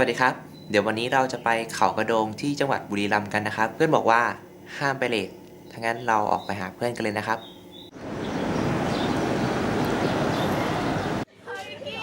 วัสดีครับ เดี๋ยววันนี้เราจะไปเขากระโดงที่จังหวัดบุรีรัมย์กันนะครับ เพื่อนบอกว่าห้ามไปเลททั้างนั้นเราออกไปหาเพื่อนกันเลยนะครับเฮ้ยพี่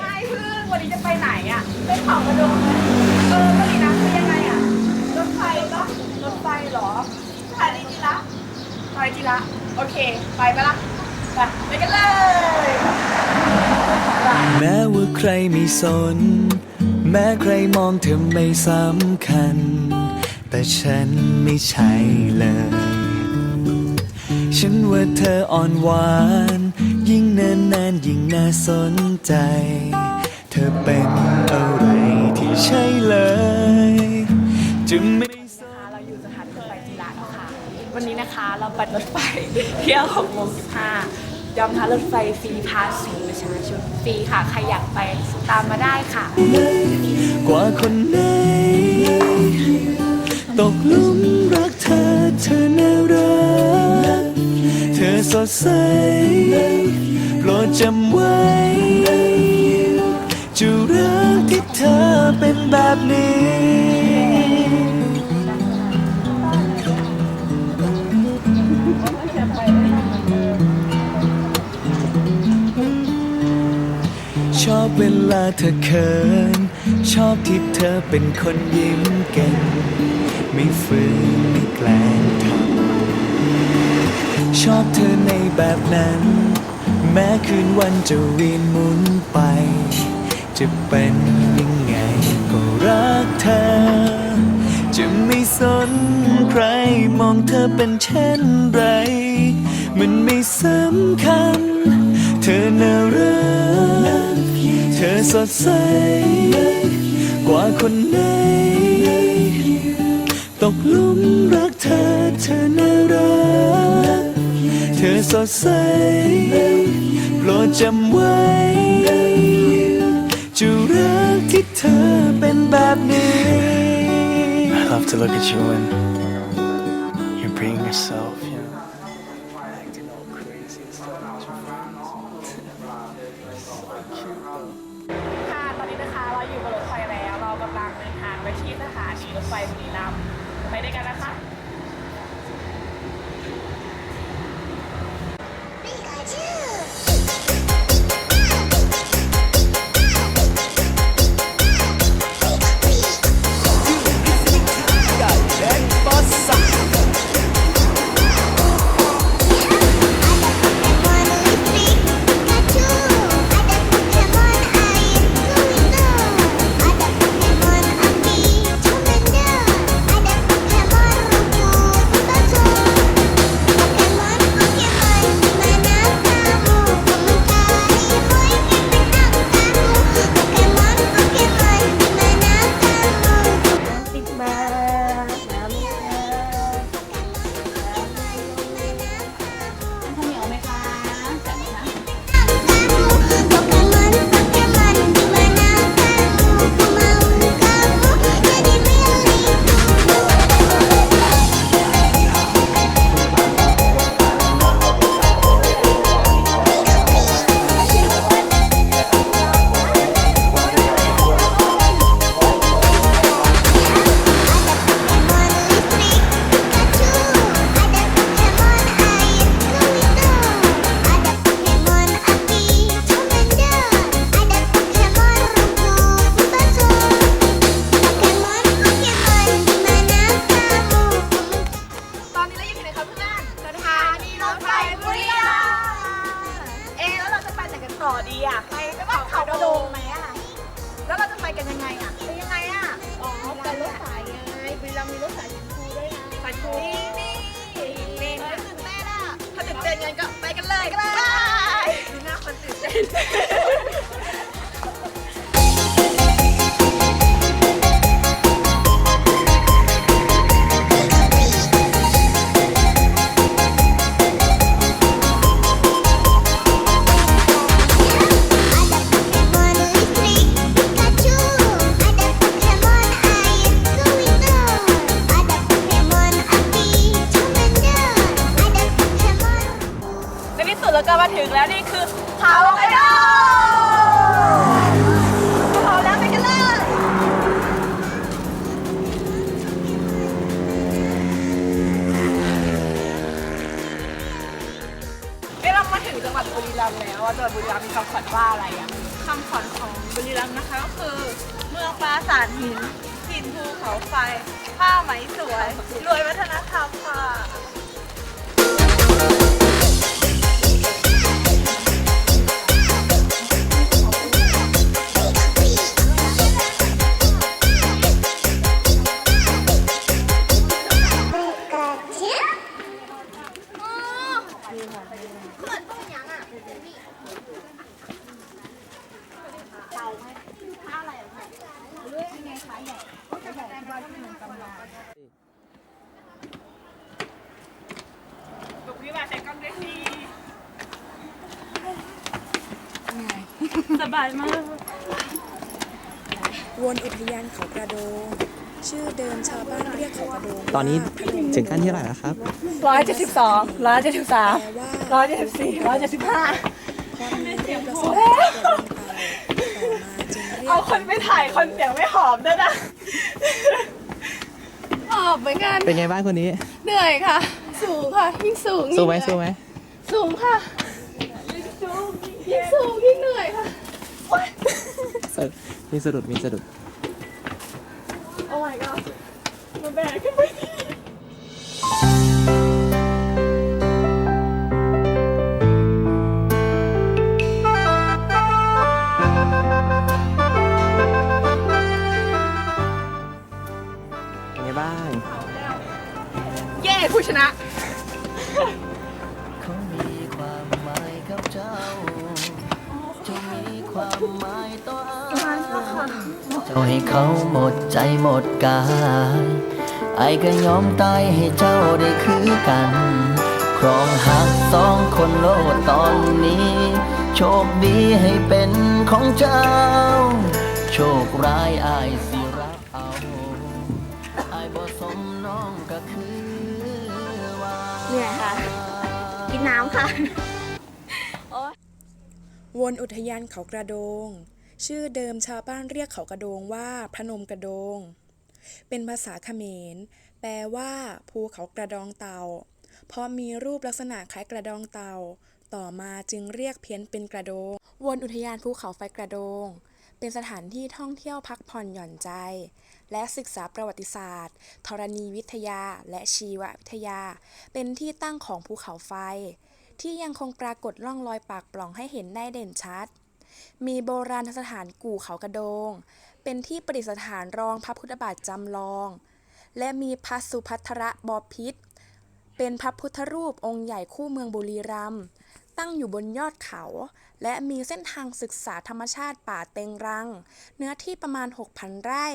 ไอ้พึ่งวันนี้จะไปไหนอะไปเขากระโดงไหมเออก็ดีนะคือยังไงอะรถไฟเหรอรถไฟเหรอสถานีจิระสถานีจิระโอเค ไปไหมล่ะไปไปกันเลย แม้ว่าใครไม่สน แม้ใครมองเธอไม่สำคัญ แต่ฉันไม่ใช่เลย ฉันว่าเธออ่อนหวาน ยิ่งนานนานๆยิ่งน่าสนใจ เธอเป็นอะไรที่ใช่เลย จะไม่ได้สนนะคะเราอยู่สถานีรถไฟจิระนะคะวันนี้นะคะเราปัดรถไฟเที่ยว6โมง15 ยอมทานรถไฟฟรีพาสีประชาชนฟรีค่ะ ใครอยากไปตามมาได้ค่ะ กว่าคนไหนตกหลุมรักเธอเธอน่ารัก เธอสดใสโปรดจำไว้จะรักที่เธอเป็นแบบนี้ เวลาเธอเขิน ชอบที่เธอเป็นคนยิ้มเก่งไม่ฝืนไม่แกล้งทำชอบเธอในแบบนั้น แม้คืนวันจะเวียนหมุนไป จะเป็นยังไงก็รักเธอ จะไม่สนใครมองเธอเป็นเช่นไร มันไม่สำคัญ เธอน่ารัก สดใส กว่าคนไหน ตกลุมรักเธอเธอน่ารัก เธอสดใส โปรดจำไว้ จะรักที่เธอเป็นแบบนี้ I love to look at you when you're being yourself, ต่อดีอะไปไปบ้าเขากระโดงไหมอะ แล้วเราจะไปกันยังไงอะไปยังไงอะ อ๋อไปรถสายไงบุรีรามีรถสายสายพูด้วยนะสายชมพูนี่เป็ตื่นเต้นอะถ้าตื่นเต้นงั้นก็ไปกันเลยก็ได้ดูหน้าคนตื่นเต้น รามาถึงแล้วนี่คือเขาไอดพอแล้วไปกันเลยเนี่ยเรามาถึงจังหวัดบุรีรัมย์แล้วอะจังหวัดบุรีรัมย์มีคำขวัญว่าอะไรอะคำขวัญของบุรีรัมย์นะคะก็คือ เมืองปราสาทหินหินภูเขาไฟผ้าไหมสวย รวยวัฒนธรรมค่ะ สบายมาก วนอุทยานเขากระโดง ชื่อเดิมชาวบ้านเรียกเขากระโดงตอนนี้ว่าพนมถึงขั้นที่เท่าไหร่แล้วครับ ร้อยเจ็ดสิบสองร้อยเจ็ดสิบสามแปลว่าร้อยเจ็ดสิบสี่ร้อยเจ็ดสิบห้าพอมีรูปลักษณะของกระโดงเต่าต่อมาจึงเรียกเอาคนไปถ่ายคนเสียงไม่หอมด้วยนะออกเหมือนกันเป็นไงบ้างคนนี้ เหนื่อยค่ะ สูงค่ะยิ่งสูงยิ่งสู้ไหมเหนื่อยสู้ไหมสูงค่ะ ยิ่งสูงยิ่งเหนื่อยค่ะ เออมีสะดุดมีสะดุด ดใจหมดกาย ไอ้ก็ยอมตายให้เจ้าได้คือกัน ครองหักสองคนโลดตอนนี้ โชคดีให้เป็นของเจ้า โชคร้ายอายสิรับเอาอายบ่สมน้องก็คือว่าเหนื่อยค่ะ กินน้ำค่ะวนอุทยานเขากระโดง ชื่อเดิมชาวบ้านเรียกเขากระโดงว่าพนมกระโดง เป็นภาษาเขมร แปลว่า ภูเขากระดองเต่าเพราะมีรูปลักษณะคล้ายกระดองเต่าต่อมาจึงเรียกเพี้ยนเป็นกระโดง วนอุทยานภูเขาไฟกระโดง เป็นสถานที่ท่องเที่ยวพักผ่อนหย่อนใจ และศึกษาประวัติศาสตร์ธรณีวิทยาและชีววิทยา เป็นที่ตั้งของภูเขาไฟ ที่ยังคงปรากฏร่องรอยปากปล่องให้เห็นได้เด่นชัด มีโบราณสถานกู่เขากระโดง เป็นที่ประดิษฐานรองพระพุทธบาทจำลอง และมีพระสุพัทระบอพิษ เป็นพระพุทธรูปองค์ใหญ่คู่เมืองบุรีรัมย์ตั้งอยู่บนยอดเขา และมีเส้นทางศึกษาธรรมชาติป่าเต็งรัง เนื้อที่ประมาณ 6,000 ไร่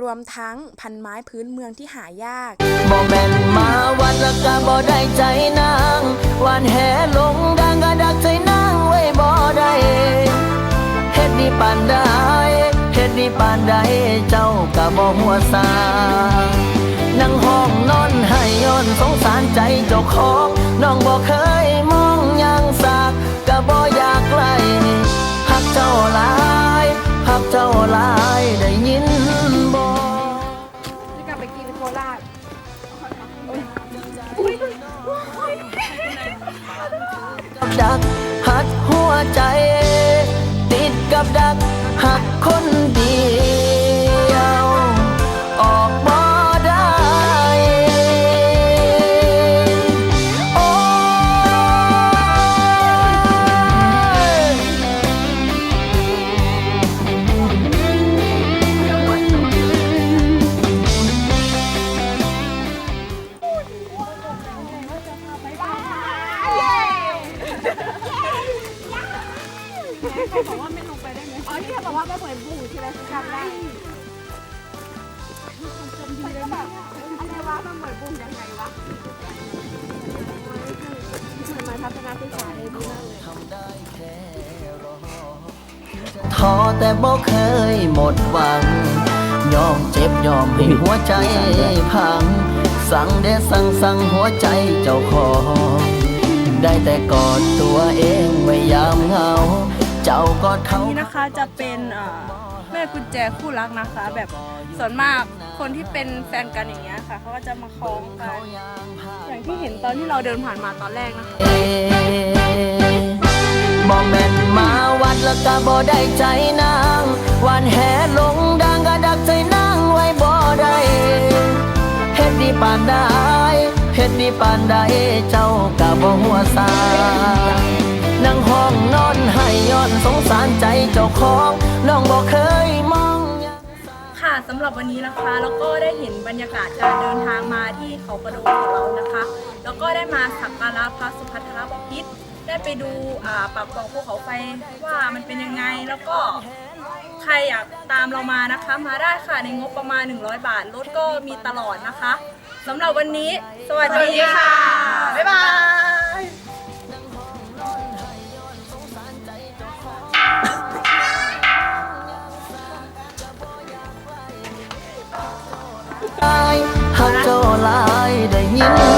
รวมทั้งพันไม้พื้นเมืองที่หายากบ่แม่นมาวัดละก็บ่ได้ใจนางวานแหลงดังก็ดักใจนางไว้บ่ได้ ฮ็ดดีปานใดเฮ็ดดีปานใดเจ้าก็บ่หัวซานั่งห้องนอนให้ย้อนสงสารใจเจ้าของน้องบ่เคยมองหยังสากก็บ่อยากไกลหักเจ้าหลายหักเจ้าหลายได้ยินบ่จะกลับไปกินโคราชกับดักหักหัวใจติด กับดักหัก มันเหมือนบูยังไงวะมาทัศนศึกษาเลยดีมากเลยทำได้แค่รอท้อแต่บ่เคยหมดหวัง ยอมเจ็บยอมให้หัวใจพัง สั่งเดสั่งสั่งหัวใจเจ้าของได้แต่กอดตัวเองไว้ยามเหงา เจ้ากอดเขานี่นะคะจะเป็นเอ่อ แม่กุญแจคู่รักนะคะ แบบส่วนมากคนที่เป็นแฟนกันอย่างเงี้ยค่ะเขาก็จะมาคล้องกันอย่างที่เห็นตอนที่เราเดินผ่านมาตอนแรกนะคะเอบ่แมนมาวัดแล้วก็บ่ได้ใจนางวันแห่ลงดังก็ดักใจนางไว้บ่ได้เฮ็ดดีปานใดเฮ็ดดีปานใดเจ้าก็บ่หัวซานั่งห้องนอนให้ย้อนสงสารใจเจ้าของ องบ่เคยมองอย่างค่ะสำหรับวันนี้นะคะเราก็ได้เห็นบรรยากาศการเดินทางมาที่เขากระโดงของเรานะคะ แล้วก็ได้มาสักการะพระสุภัทรบพิตรได้ไปดูอ่าปากปล่องภูเขาไฟว่ามันเป็นยังไงแล้วก็ใครอยากตามเรามานะคะ มาได้ค่ะในงบประมาณ 100 บาทรถก็มีตลอดนะคะสำหรับวันนี้ สวัสดีค่ะ บ๊ายบาย หากเจ้าลายได้ยิน